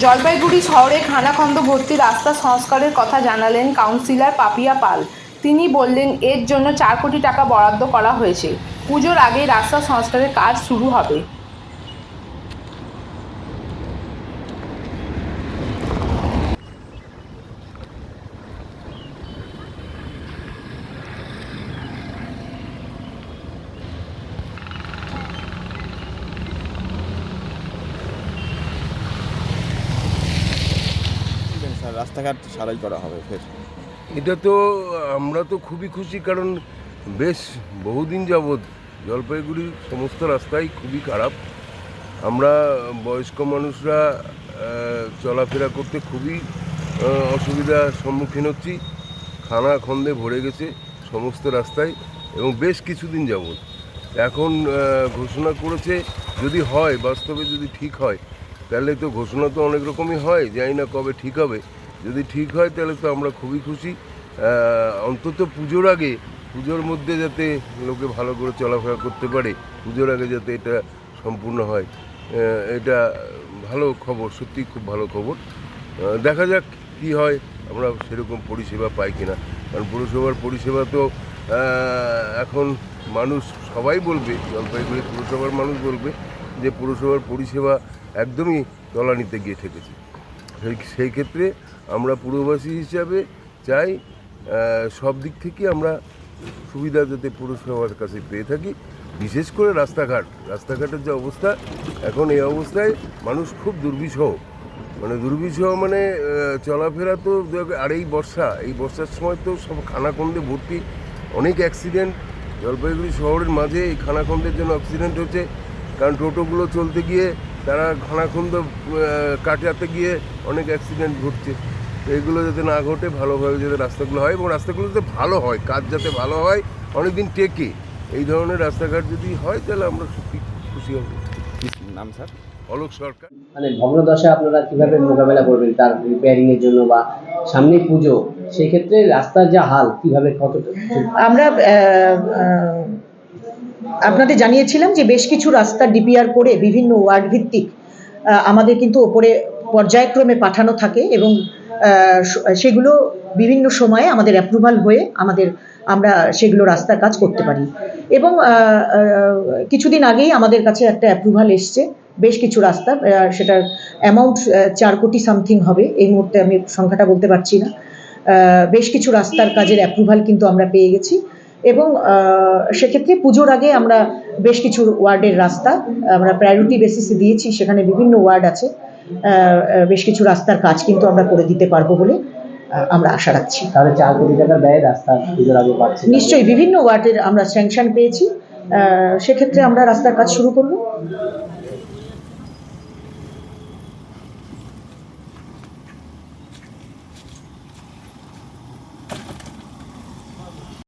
জলপাইগুড়ি শহরে খানাখন্দ ভর্তি রাস্তা সংস্কারের কথা জানালেন কাউন্সিলর পাপিয়া পাল। তিনি বললেন, এর জন্য চার কোটি টাকা বরাদ্দ করা হয়েছে। পুজোর আগে রাস্তা সংস্কারের কাজ শুরু হবে স্যার রাস্তাঘাট সারাই করা হবে ফের। এটা তো আমরা তো খুবই খুশি, কারণ বেশ বহুদিন যাবৎ জলপাইগুড়ির সমস্ত রাস্তাই খুবই খারাপ। আমরা বয়স্ক মানুষরা চলাফেরা করতে খুবই অসুবিধার সম্মুখীন হচ্ছি। খানা খন্দে ভরে গেছে সমস্ত রাস্তায়, এবং বেশ কিছুদিন যাবৎ। এখন ঘোষণা করেছে যদি হয়, বাস্তবে যদি ঠিক হয়, তাহলে তো ঘোষণা তো অনেক রকমই হয়, জানি না কবে ঠিক হবে। যদি ঠিক হয় তাহলে তো আমরা খুবই খুশি। অন্তত পুজোর আগে, পুজোর মধ্যে যাতে লোকে ভালো করে চলাফেরা করতে পারে, পুজোর আগে যাতে এটা সম্পূর্ণ হয়। এটা ভালো খবর সত্যি খুব ভালো খবর। দেখা যাক কি হয়, আমরা সেরকম পরিষেবা পাই কিনা। কারণ পুরসভার পরিষেবা তো এখন মানুষ সবাই বলবে জলপাইগুড়ি পুরসভার মানুষ বলবে যে পুরসভার পরিষেবা একদমই তলানিতে গিয়ে ঠেকেছে। সেই সেই ক্ষেত্রে আমরা পুরবাসী হিসাবে চাই সব দিক থেকে আমরা সুবিধা যাতে পুরসভার কাছে পেয়ে থাকি। বিশেষ করে রাস্তাঘাট, রাস্তাঘাটের যে অবস্থা, এখন এই অবস্থায় মানুষ খুব দুর্বিষহ। মানে দুর্বিষহ মানে চলাফেরা তো আর এই বর্ষা, এই বর্ষার সময় তো সব খানাখন্দে ভর্তি। অনেক অ্যাক্সিডেন্ট জলপাইগুড়ি শহরের মাঝে এই খানাখন্দের জন্য অ্যাক্সিডেন্ট হচ্ছে। কারণ টোটোগুলো চলতে গিয়ে তারা খানাখন্দ আহ, কাটাতে গিয়ে অনেক অ্যাক্সিডেন্ট ঘটছে। তো এগুলো যাতে না ঘটে ভালোভাবে যাতে রাস্তাগুলো হয় এবং রাস্তাগুলো যাতে ভালো হয় কাজ যাতে ভালো হয় অনেকদিন টেকে। এই ধরনের রাস্তাঘাট যদি হয় তাহলে আমরা সত্যি খুশি হব। কি নাম স্যার? অলোক সরকার। মানে ভগ্নদশা আপনারা কীভাবে মোকাবেলা করবেন? তার রিপেয়ারিং এর জন্য বা সামনে পুজো সেই ক্ষেত্রে রাস্তার যা হাল কীভাবে কতটা? আমরা আপনাদের জানিয়েছিলাম যে বেশ কিছু রাস্তা ডিপিআর করে বিভিন্ন ওয়ার্ড ভিত্তিক আমাদের কিন্তু ওপরে পর্যায়ক্রমে পাঠানো থাকে এবং সেগুলো বিভিন্ন সময়ে আমাদের অ্যাপ্রুভাল হয়ে আমাদের, আমরা সেগুলো রাস্তার কাজ করতে পারি। এবং কিছুদিন আগেই আমাদের কাছে একটা অ্যাপ্রুভাল এসছে, বেশ কিছু রাস্তা সেটার অ্যামাউন্ট চার কোটি সামথিং হবে, এই মুহূর্তে আমি সংখ্যাটা বলতে পারছি না। বেশ কিছু রাস্তার কাজের অ্যাপ্রুভাল কিন্তু আমরা পেয়ে গেছি। এবং সেক্ষেত্রে পুজোর আগে আমরা বেশ কিছু ওয়ার্ডের রাস্তা আমরা প্রায়োরিটি বেসিসে দিয়েছি সেখানে বিভিন্ন ওয়ার্ড আছে বেশ কিছু রাস্তার কাজ কিন্তু আমরা করে দিতে পারব বলে আমরা আশা রাখছি। তাহলে চার কোটি টাকার ব্যয় রাস্তা পুজোর আগে পাচ্ছি। নিশ্চয়ই বিভিন্ন ওয়ার্ডের আমরা স্যাংশন পেয়েছি সেক্ষেত্রে আমরা রাস্তার কাজ শুরু করব।